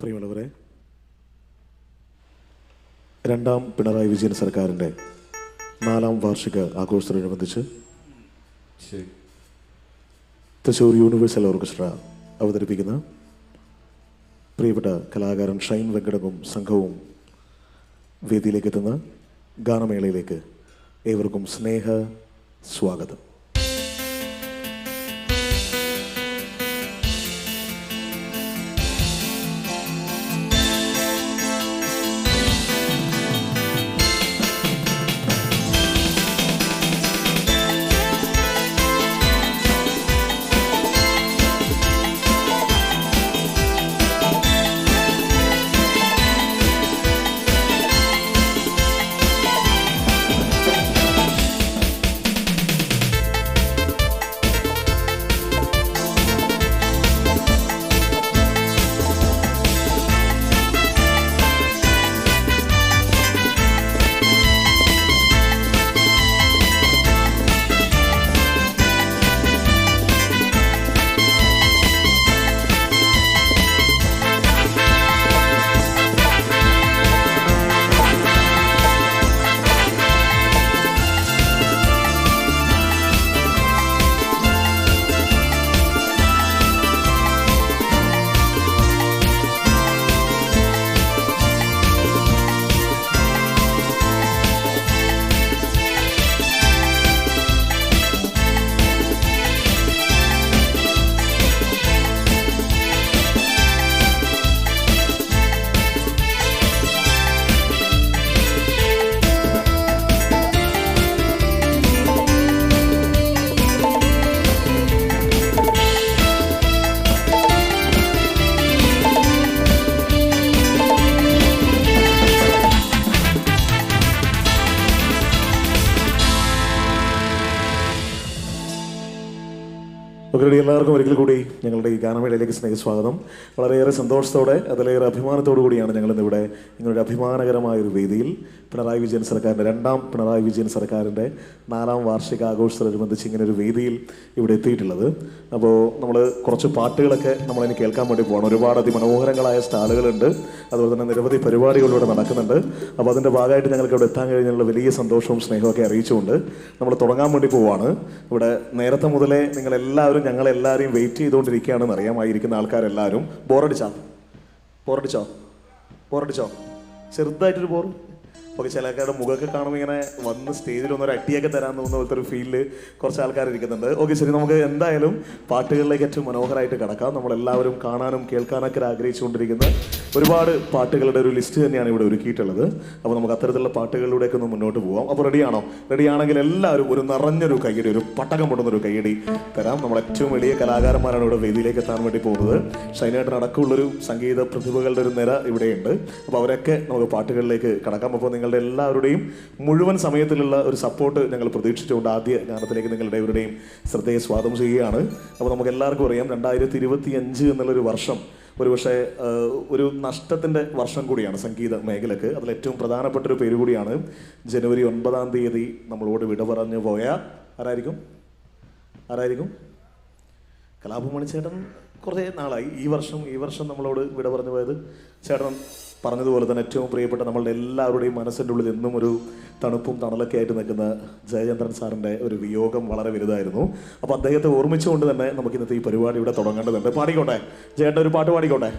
പ്രിയമുള്ളവരെ രണ്ടാം പിണറായി വിജയൻ സർക്കാരിന്റെ നാലാം വാർഷിക ആഘോഷത്തോടനുബന്ധിച്ച് തൃശ്ശൂർ യൂണിവേഴ്സൽ ഓർക്കസ്ട്ര അവതരിപ്പിക്കുന്ന പ്രിയപ്പെട്ട കലാകാരൻ ഷൈൻ വെങ്കടവും സംഘവും വേദിയിലേക്ക് എത്തുന്ന ഗാനമേളയിലേക്ക് ഏവർക്കും സ്നേഹ സ്വാഗതം. ഓക്കെ എല്ലാവർക്കും ഒരിക്കൽ കൂടി ഞങ്ങളുടെ ഈ ഗാനമേളയിലേക്ക് സ്നേഹസ്വാഗതം. വളരെയേറെ സന്തോഷത്തോടെ അതിലേറെ അഭിമാനത്തോടു കൂടിയാണ് ഞങ്ങളിന്നിവിടെ നിങ്ങളുടെ അഭിമാനകരമായ ഒരു വേദിയിൽ. പിണറായി വിജയൻ സർക്കാരിന്റെ രണ്ടാം പിണറായി വിജയൻ സർക്കാരിന്റെ നാലാം വാർഷിക ആഘോഷത്തോടനുബന്ധിച്ച് ഇങ്ങനെ ഒരു വേദിയിൽ ഇവിടെ എത്തിയിട്ടുള്ളത്. അപ്പോൾ നമ്മൾ കുറച്ച് പാട്ടുകളൊക്കെ നമ്മളതിന് കേൾക്കാൻ വേണ്ടി പോകണം ഒരുപാട് അതിമനോഹരങ്ങളായ സ്റ്റാളുകളുണ്ട്. അതുപോലെ തന്നെ നിരവധി പരിപാടികളിലൂടെ നടക്കുന്നുണ്ട്. അപ്പോൾ അതിന്റെ ഭാഗമായിട്ട് ഞങ്ങൾക്ക് ഇവിടെ എത്താൻ കഴിഞ്ഞുള്ള വലിയ സന്തോഷവും സ്നേഹമൊക്കെ അറിയിച്ചുകൊണ്ട് നമ്മൾ തുടങ്ങാൻ വേണ്ടി പോവാണ്. ഇവിടെ നേരത്തെ മുതലേ നിങ്ങൾ എല്ലാവരും ഞങ്ങളെല്ലാവരെയും വെയിറ്റ് ചെയ്തുകൊണ്ടിരിക്കുകയാണെന്ന് അറിയാമായിരിക്കുന്ന ആൾക്കാരെല്ലാവരും ബോറടിച്ചാ ബോറടിച്ചോ ബോറടിച്ചോ ചെറുതായിട്ടൊരു ബോർ ഓക്കെ ചില ആൾക്കാരുടെ മുഖമൊക്കെ കാണുമ്പോൾ ഇങ്ങനെ വന്ന് സ്റ്റേജിൽ ഒന്ന് ഒരു അട്ടിയൊക്കെ തരാൻ തോന്നുന്ന പോലത്തെ ഒരു ഫീലിൽ കുറച്ച് ആൾക്കാർ ഇരിക്കുന്നുണ്ട്. ഓക്കെ ശരി നമുക്ക് എന്തായാലും പാട്ടുകളിലേക്ക് ഏറ്റവും മനോഹരമായിട്ട് കിടക്കാം. നമ്മളെല്ലാവരും കാണാനും കേൾക്കാനൊക്കെ ആഗ്രഹിച്ചുകൊണ്ടിരിക്കുന്ന. ഒരുപാട് പാട്ടുകളുടെ ഒരു ലിസ്റ്റ് തന്നെയാണ് ഇവിടെ ഒരുക്കിയിട്ടുള്ളത്. അപ്പോൾ നമുക്ക് അത്തരത്തിലുള്ള പാട്ടുകളിലൂടെയൊക്കെ ഒന്ന് മുന്നോട്ട് പോകാം അപ്പോൾ റെഡിയാണോ? റെഡിയാണെങ്കിൽ എല്ലാവരും ഒരു നിറഞ്ഞൊരു കൈയടി ഒരു പട്ടകം പൊട്ടുന്ന ഒരു കൈയടി തരാം. നമ്മൾ ഏറ്റവും വലിയ കലാകാരന്മാരാണ് ഇവിടെ വേദിയിലേക്ക് എത്താൻ വേണ്ടി പോകുന്നത്. ഷൈനായിട്ട് അടക്കമുള്ളൊരു സംഗീത പ്രതിഭകളുടെ ഒരു നിര ഇവിടെയുണ്ട്. അപ്പോൾ അവരൊക്കെ നമുക്ക് പാട്ടുകളിലേക്ക് കടക്കാം. അപ്പോൾ നിങ്ങളുടെ എല്ലാവരുടെയും മുഴുവൻ സമയത്തിലുള്ള ഒരു സപ്പോർട്ട് ഞങ്ങൾ പ്രതീക്ഷിച്ചുകൊണ്ട് ആദ്യ ഗാനത്തിലേക്ക് നിങ്ങളുടെ ഇവരുടെയും ശ്രദ്ധയെ സ്വാഗതം ചെയ്യുകയാണ്. അപ്പോൾ നമുക്ക് എല്ലാവർക്കും അറിയാം രണ്ടായിരത്തി ഇരുപത്തി അഞ്ച് എന്നുള്ളൊരു വർഷം ഒരുപക്ഷെ ഒരു നഷ്ടത്തിന്റെ വർഷം കൂടിയാണ് സംഗീത മേഖലക്ക്. അതിൽ ഏറ്റവും പ്രധാനപ്പെട്ട ഒരു പേര് കൂടിയാണ് ജനുവരി ഒൻപതാം തീയതി നമ്മളോട് വിട പറഞ്ഞു പോയ ആരായിരിക്കും? ആരായിരിക്കും? കലാഭമണി ചേട്ടൻ കുറേ നാളായി. ഈ വർഷം ഈ വർഷം നമ്മളോട് വിട പറഞ്ഞു പോയത് ചേട്ടൻ പറഞ്ഞതുപോലെ തന്നെ ഏറ്റവും പ്രിയപ്പെട്ട നമ്മളുടെ എല്ലാവരുടെയും മനസ്സിന്റെ ഉള്ളിൽ എന്നും ഒരു തണുപ്പും തണലൊക്കെ ആയിട്ട് നിൽക്കുന്ന ജയചന്ദ്രൻ സാറിന്റെ ഒരു വിയോഗം വളരെ വലുതായിരുന്നു. അപ്പോൾ അദ്ദേഹത്തെ ഓർമ്മിച്ചുകൊണ്ട് തന്നെ നമുക്ക് ഇന്നത്തെ ഈ പരിപാടി ഇവിടെ തുടങ്ങേണ്ടതുണ്ട്. പാടിക്കോട്ടെ? ജയേട്ടൻ ഒരു പാട്ട് പാടിക്കോട്ടെ?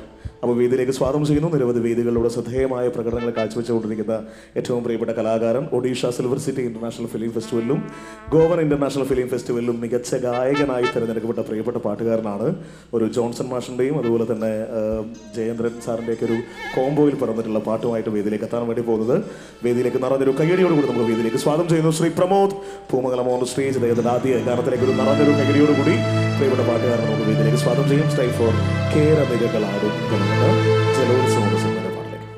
അപ്പോൾ വേദിയിലേക്ക് സ്വാഗതം ചെയ്യുന്നു. നിരവധി വേദികളിലൂടെ ശ്രദ്ധേയമായ പ്രകടനങ്ങൾ കാഴ്ചവെച്ചുകൊണ്ടിരിക്കുന്ന ഏറ്റവും പ്രിയപ്പെട്ട കലാകാരൻ Odisha silver city international film ഫെസ്റ്റിവലിലും Goan international film ഫെസ്റ്റിവലിലും മികച്ച ഗായകനായി തിരഞ്ഞെടുക്കപ്പെട്ട പ്രിയപ്പെട്ട പാട്ടുകാരനാണ് ഒരു ജോൺസൺ മാഷിന്റെയും അതുപോലെ തന്നെ ജയേന്ദ്രൻ സാറിന്റെയൊക്കെ ഒരു കോംബോയിൽ പറഞ്ഞിട്ടുള്ള പാട്ടുമായിട്ട് വേദിയിലേക്ക് എത്താൻ വേണ്ടി പോകുന്നത്. വേദിയിലേക്ക് നിറഞ്ഞൊരു കയ്യടിയോട് കൂടി നമുക്ക് വേദിയിലേക്ക് സ്വാഗതം ചെയ്യുന്നു. ശ്രീ പ്രമോദ് പൂമംഗലം ഓൺ സ്റ്റേജ് അദ്ദേഹത്തിന്റെ ആദ്യ ഗാനത്തിലേക്ക് ഒരു നിറഞ്ഞൊരു കൈകളിയോടുകൂടി കൂടി പ്രിയപ്പെട്ട പാട്ടുകാരൻ നമുക്ക് വേദിയിലേക്ക് സ്വാഗതം ചെയ്യും. സ്റ്റൈ ഫോർ കേരമികകളാടും തുടങ്ങുന്ന ജലോത്സവം പാട്ടിലേക്ക്.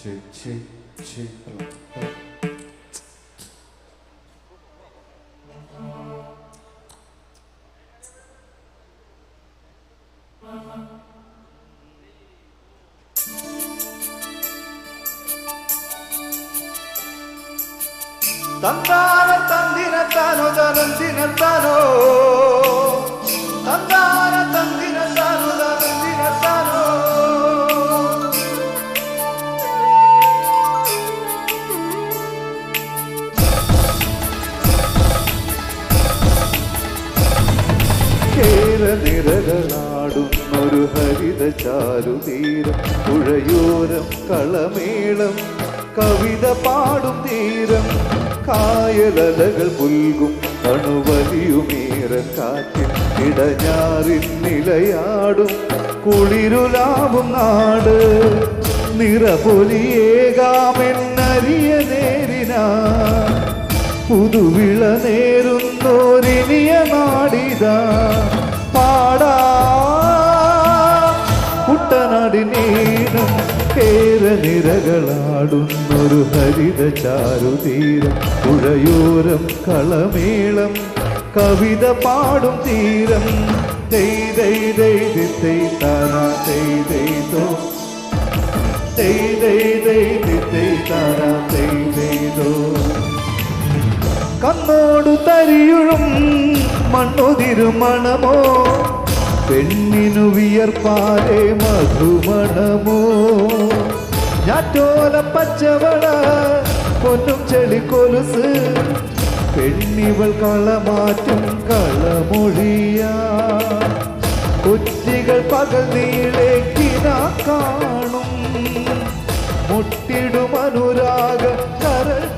ശരി ശരി ತಂದಾನ ತಂದಿನ ತಾನು ದಂದಿನ ತಾನೋ ತಂದಾನ ತಂದಿನ ತಾನು ದಂದಿನ ತಾನೋ കേര നിരകളാടുന്നൊരു ഹരിത ചാരുതീരം പുഴയോരം കളമേളം കവിത പാടും തീരം കായലലകൾ പുൽകും അണുവലിയുമേറെ കാറ്റിൽ ഇടഞ്ഞാറിൽ നിലയാടും. കുളിരുലാവും നാട് നിറപൊലിയേകാമെന്നറിയ നേരിനാ. പുതുവിള നേരുന്നോരിനിയ നാടിത. പാടാ കുട്ടനാടിനീണം കേര നിരകളാടുന്നൊരു ഹരിത ചാരുതീരം പുഴയോരം കളമേളം കവിത പാടും തീരം. കണ്ണോടു തരിയുഴും മണ്ണുതിരും മണമോ പെണ്ണിനു വിയർപ്പാലെ മധുമണമോ? ഞാറ്റോല പച്ചവള പൊന്നും ചെളി കൊലുസ്. പെണ്ണിവൾ കളമാറ്റും കളമൊഴിയ. കൊച്ചികൾ പകൽ നീളേക്കിന കാണും. മുട്ടിടും അനുരാഗ കരൾ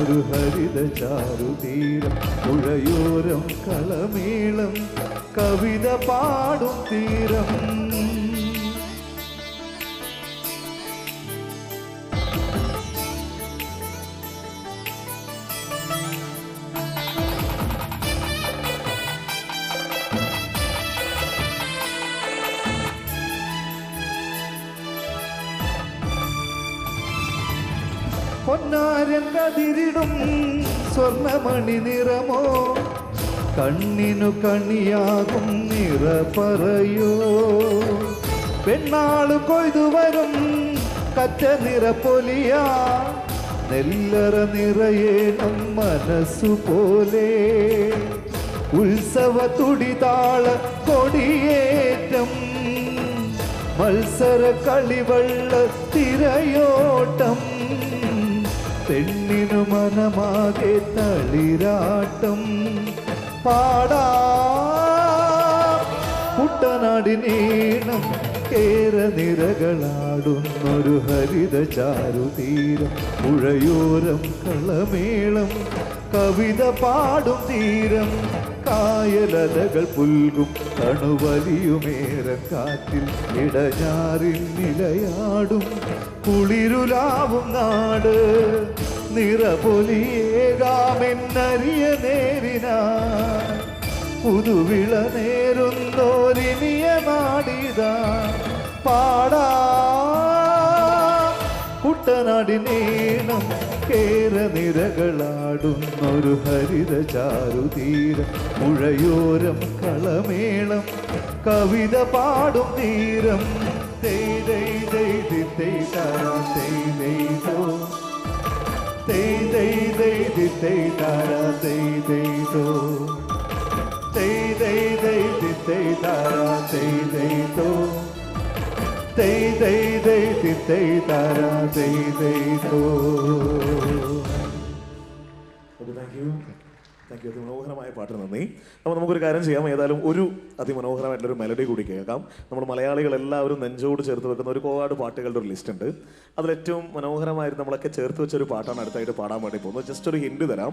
നിരകളാടുന്നൊരു ഹരിത ചാരുതീരം പുഴയോരം കളമേളം കവിത പാടും തീരം. കതിരിടും സ്വർണമണി നിറമോ? കണ്ണിനു കണിയാകും നിറ പറയോ? പെണ്ണാൾ കൊയ്തു വരും കറ്റ നിറ പൊലിയാ. നെല്ലറ നിറയേണം മനസ്സു പോലെ. ഉത്സവ തുടിതാള കൊടിയേറ്റം മത്സര കളിവള്ള തിരയോട്ടം. പെണ്ണിനു മനമാകെ തളിരാട്ടം. പാടാ. കുട്ടനാടിനീണം കേര നിരകളാടുന്നൊരു ഹരിത ചാരുതീരം. പുഴയോരം കളമേളം കവിത പാടും തീരം. കായലലകൾ പുൽകും തണുവലിയുമേറെ കാറ്റിൽ ഇടഞ്ഞാറിൽ നിലയാടും. കുളിരുലാവും നാട് നിറപൊലിയേകാമെന്നറിയ നേരിനാ പുതുവിള നേരുന്നോരിനിയ നാടിത പാടാ. കുട്ടനാടിനീണം കേര നിരകളാടുന്നൊരു ഹരിത ചാരുതീര മുഴയോരം കളമേളം കവിത പാടും തീരം. dei, dei, dei, dei, dei, dei, dei, dei, dei, thank you അതിമനോഹരമായ പാട്ടിന് നന്ദി. അപ്പോൾ നമുക്കൊരു കാര്യം ചെയ്യാം. ഏതായാലും ഒരു അതിമനോഹരമായിട്ടുള്ളൊരു മെലഡി കൂടി കേൾക്കാം. നമ്മൾ മലയാളികൾ എല്ലാവരും നെഞ്ചോട് ചേർത്ത് വെക്കുന്ന ഒരു ഒരുപാട് പാട്ടുകളുടെ ഒരു ലിസ്റ്റ് ഉണ്ട്. അതിലേറ്റവും മനോഹരമായിട്ട് നമ്മളൊക്കെ ചേർത്ത് വെച്ച ഒരു പാട്ടാണ് അടുത്തായിട്ട് പാടാൻ വേണ്ടി പോകുന്നത്. ജസ്റ്റ് ഒരു ഹിൻഡ് തരാം.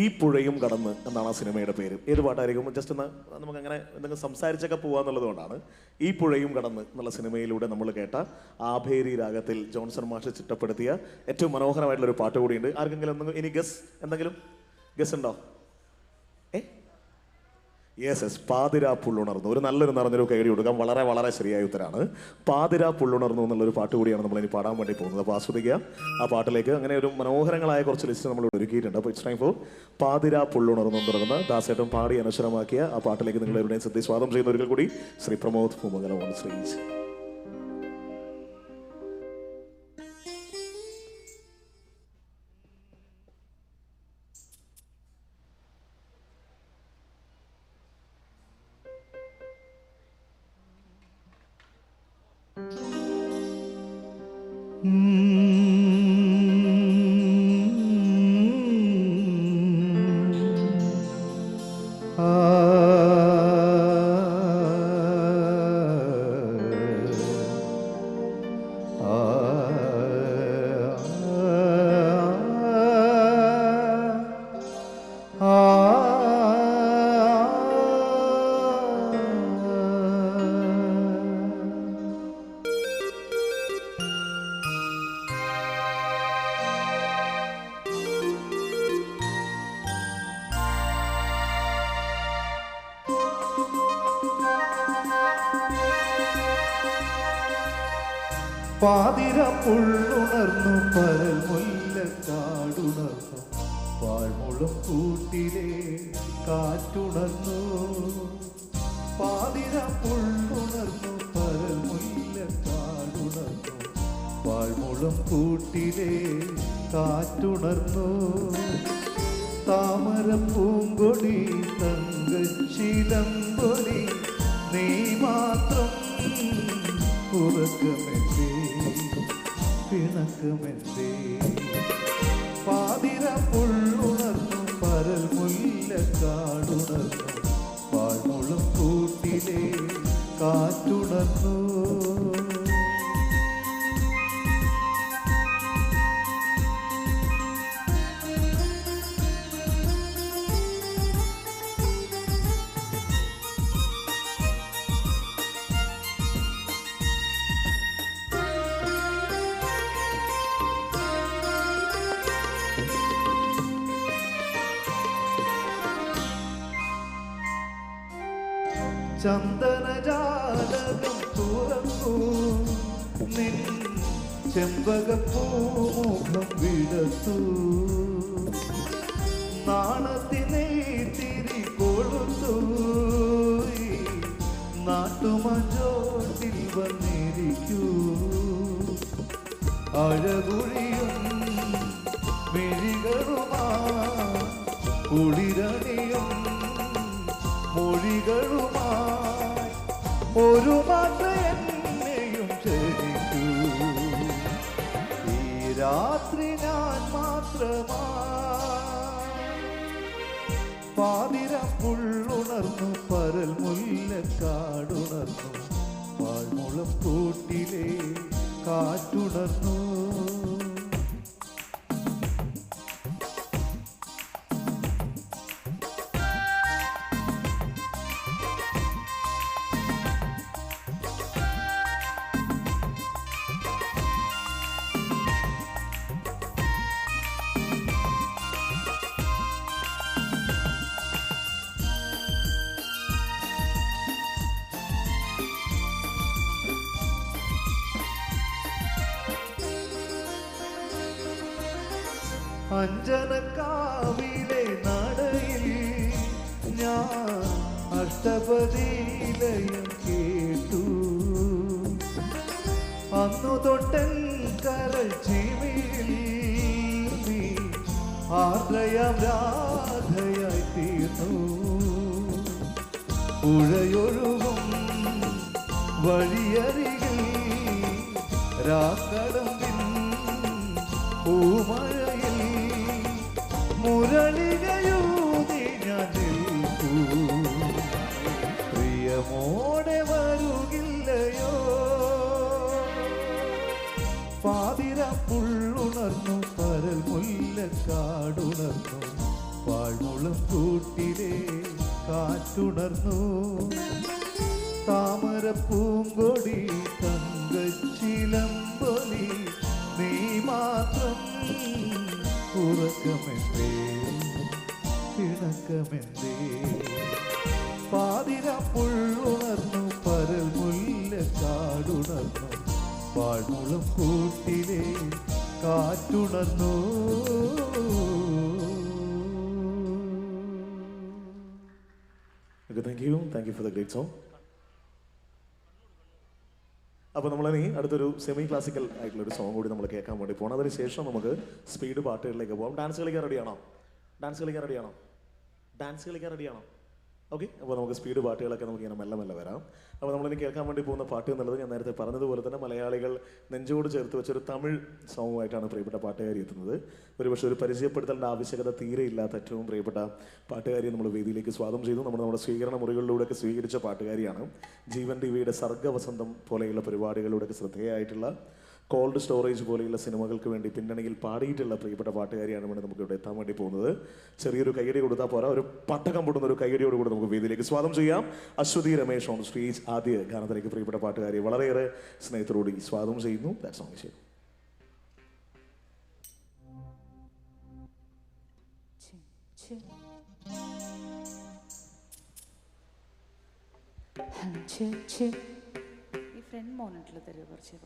ഈ പുഴയും കടന്ന് എന്നാണ് ആ സിനിമയുടെ പേര്. ഏത് പാട്ടായിരിക്കും? ജസ്റ്റ് ഒന്ന് നമുക്ക് അങ്ങനെ എന്തെങ്കിലും സംസാരിച്ചൊക്കെ പോകാന്നുള്ളതുകൊണ്ടാണ് ഈ പുഴയും കടന്ന് എന്നുള്ള സിനിമയിലൂടെ നമ്മൾ കേട്ട ആഭേരി രാഗത്തിൽ ജോൺസൺ മാഷ് ചിട്ടപ്പെടുത്തിയ ഏറ്റവും മനോഹരമായിട്ടുള്ള ഒരു പാട്ട് കൂടിയുണ്ട്. ആർക്കെങ്കിലും എന്തെങ്കിലും ഇനി ഗസ് എന്തെങ്കിലും? ഗസ് ഉണ്ടോ ഏ? യെസ് യെസ് പാതിരാ പുള്ളുണർന്നു. ഒരു നല്ലൊരു നിറഞ്ഞൊരു കൈഡി കൊടുക്കാം വളരെ വളരെ ശരിയായ ഉത്തരാണ്. പാതിരാ പുള്ളുണർന്നു എന്നുള്ളൊരു പാട്ട് കൂടിയാണ് നമ്മൾ ഇനി പാടാൻ വേണ്ടി പോകുന്നത്. അപ്പോൾ ആസ്വദിക്കുക. ആ പാട്ടിലേക്ക് അങ്ങനെ ഒരു മനോഹരങ്ങളായ കുറച്ച് ലിസ്റ്റ് നമ്മൾ ഒരുക്കിയിട്ടുണ്ട്. അപ്പോൾ ഇറ്റ്സ് ടൈം ഫോർ പാതിരാ പുള്ളുണർന്നു തുടർന്ന് ദാസേട്ടൻ പാടി അനശ്വരമാക്കിയ ആ പാട്ടിലേക്ക് നിങ്ങൾ എവിടെയും ശ്രദ്ധ സ്വാഗതം ചെയ്യുന്ന ഒരിക്കൽ കൂടി ശ്രീ പ്രമോദ് ഭൂമകലമാണ് ഓൺ പാതിര പുള്ളുണർന്നു പരൽ മുല്ലക്കാടുണർന്നു പാഴ്മുളം കൂട്ടിലെ കാറ്റുണർന്നു. പാതിര പുള്ളുണർന്നു പരൽ മുല്ലക്കാടുണർന്നു പാഴ്മുളം കൂട്ടിലെ കാറ്റുണർന്നു. താമര പൂങ്കൊടി തങ്കശിലമ്പൊലി നീ മാത്രം ഉറക്കമെന്തേ Amén. ചന്ദനജാലകം തുറന്നു. നിൻ ചെമ്പകപ്പൂമുഖം വിടത്തു നാണത്തിനെ തിരി കൊളുത്തു. നാട്ടുമഞ്ചോട്ടിൽ വന്നിരിക്കൂ. അഴകുഴിയും മിഴികളുമാ കുളിരണിയും മൊഴികളുമായി ഒരു മാത്ര എന്നെയും ക്ഷണിക്കൂ ഈ രാത്രി ഞാൻ മാത്രമാ പാതിര പുള്ളുണർന്നു പരൽ മുല്ലക്കാടുണർന്നു പാഴ്മുളം കൂട്ടിലേ കാറ്റുണർന്നു. അഞ്ജനക്കാവിലെ നടയിൽ ഞാൻ അഷ്ടപതിലയം കേട്ടു. അന്നു തൊട്ടൻ കരൾ ചിവിയിൽ നീ രാധയായി തീർന്നു. പുഴയൊഴുകും വഴിയരികിൽ രാക്കടമ്പിൻ പൂമഴയിൽ മുരളികയൂതി ഞാൻ പ്രിയമോടെ വരുകില്ലയോ? പാതിര പുള്ളുണർന്നു പരൽ മുല്ലക്കാടുണർന്നു പാഴ്മുളം കൂട്ടിലെ കാറ്റുണർന്നു. താമര പൂങ്കൊടി തങ്കച്ചിലമ്പൊലി നീ മാത്രം ഉറക്കമെന്തേ പിണക്കമെന്തേ പാതിര പരൽ പരൽ മുല്ലക്കാടുണർന്നു പാഴ്മുളം കൂട്ടിലെ കാറ്റുണർന്നു. Thank you thank you for the great song അപ്പോൾ നമ്മളിനി അടുത്തൊരു സെമി ക്ലാസിക്കൽ ആയിട്ടുള്ള ഒരു സോങ് കൂടി നമ്മൾ കേൾക്കാൻ വേണ്ടി പോകണം അതിനുശേഷം നമുക്ക് സ്പീഡ് പാട്ടുകളിലേക്ക് പോകാം ഡാൻസ് കളിക്കാൻ റെഡിയാണോ ഡാൻസ് കളിക്കാൻ റെഡിയാണോ ഡാൻസ് കളിക്കാൻ റെഡിയാണോ ഓക്കെ അപ്പോൾ നമുക്ക് സ്പീഡ് പാട്ടുകളൊക്കെ നമുക്ക് ഇങ്ങനെ മെല്ലെ മെല്ലെ വരാം. അപ്പോൾ നമ്മളിനി കേൾക്കാൻ വേണ്ടി പോകുന്ന പാട്ട് എന്നുള്ളത് ഞാൻ നേരത്തെ പറഞ്ഞതുപോലെ തന്നെ മലയാളികൾ നെഞ്ചോട് ചേർത്ത് വെച്ചൊരു തമിഴ് സോങ്ങുമായിട്ടാണ് പ്രിയപ്പെട്ട പാട്ടുകാരി എത്തുന്നത്. ഒരുപക്ഷെ ഒരു പരിചയപ്പെടുത്തേണ്ട ആവശ്യകത തീരെ ഇല്ലാത്ത ഏറ്റവും പ്രിയപ്പെട്ട പാട്ടുകാരിയെ നമ്മൾ വേദിയിലേക്ക് സ്വാഗതം ചെയ്തു. നമ്മൾ നമ്മുടെ സ്വീകരണ മുറികളിലൂടെയൊക്കെ സ്വീകരിച്ച പാട്ടുകാരിയാണ്. ജീവൻ ടി വിയുടെ സർഗവസന്തം പോലെയുള്ള പരിപാടികളിലൂടെയൊക്കെ ശ്രദ്ധേയമായിട്ടുള്ള കോൾഡ് സ്റ്റോറേജ് പോലെയുള്ള സിനിമകൾക്ക് വേണ്ടി പിന്നണിയിൽ പാടിയിട്ടുള്ള പ്രിയപ്പെട്ട പാട്ടുകാരിയാണ് വേണ്ടി നമുക്ക് ഇവിടെ എത്താൻ വേണ്ടി പോകുന്നത്. ചെറിയൊരു കൈയടി കൊടുത്താൽ പോരാ. ഒരു പട്ടകം പൊട്ടുന്ന ഒരു കൈയടിയോട് കൂടെ നമുക്ക് വേദിയിലേക്ക് സ്വാഗതം ചെയ്യാം. അശ്വതി രമേശ് ഓൺ സ്റ്റേജ് ആദ്യ ഗാനത്തിലേക്ക് പ്രിയപ്പെട്ട പാട്ടുകാരി വളരെയേറെ സ്നേഹത്തോടുകൂടി സ്വാഗതം ചെയ്യുന്നു. ദാറ്റ് സോങ് ഛെ. ഫ്രണ്ട് മോണിറ്ററിൽ തരുമോ കുറച്ച്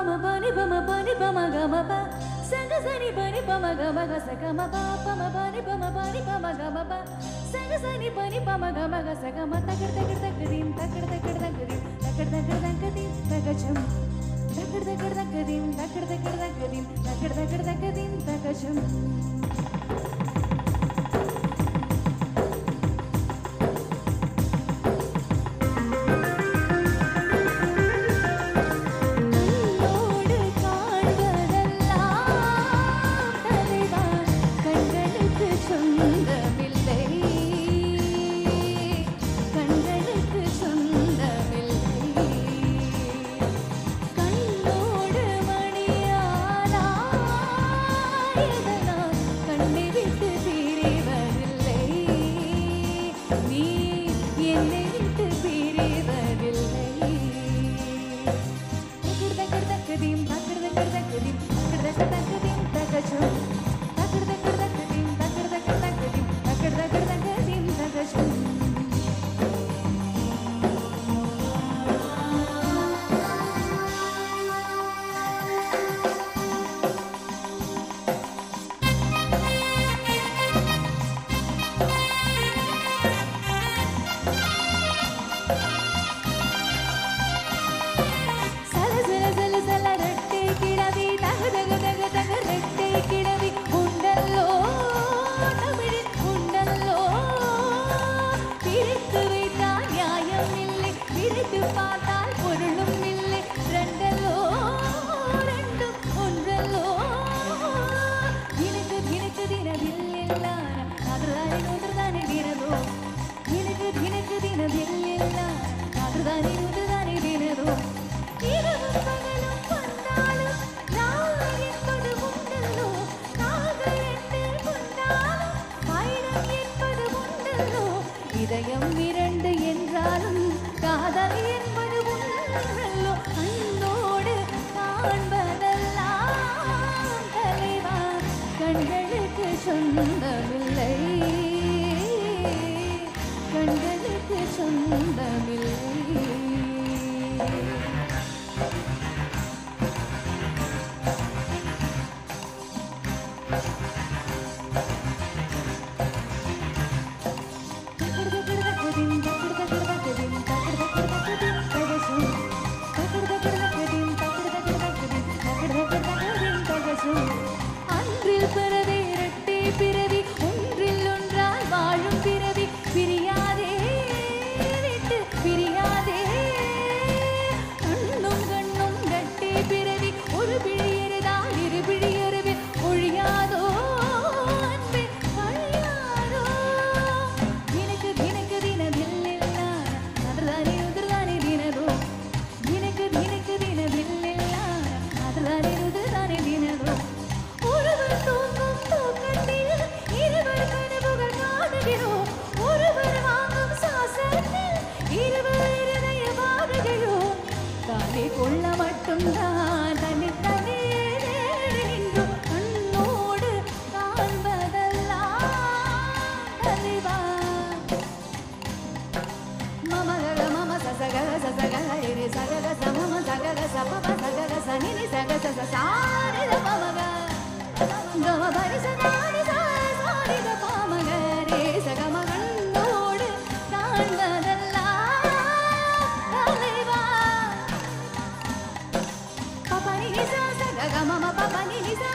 బమ బని బమ బని బమ గమ బ సంగ సని బని బమ గమ గ స గమ బ బమ బని బమ బని బమ గమ బ సంగ సని బని బమ గమ గ స గమ తగడ తగడ తగడిం తగడ తగడ తగడిం తగడ తగడ తగడిం తగజం తగడ తగడ తగడిం తగడ తగడ తగడిం తగడ తగడ తగడిం తగజం கண்களுக்கு Lisa Gama Pani Lisa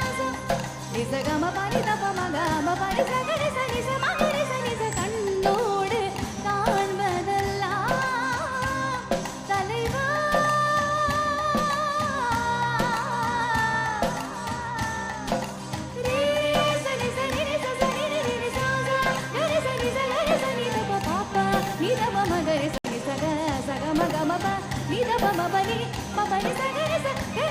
Lisa Gama Pani Tapa Magama Pani Sa ನಿ ದ ಮ ಮ ನಿ ಮ ಮ ನಿ ಸ ನಿ ಸ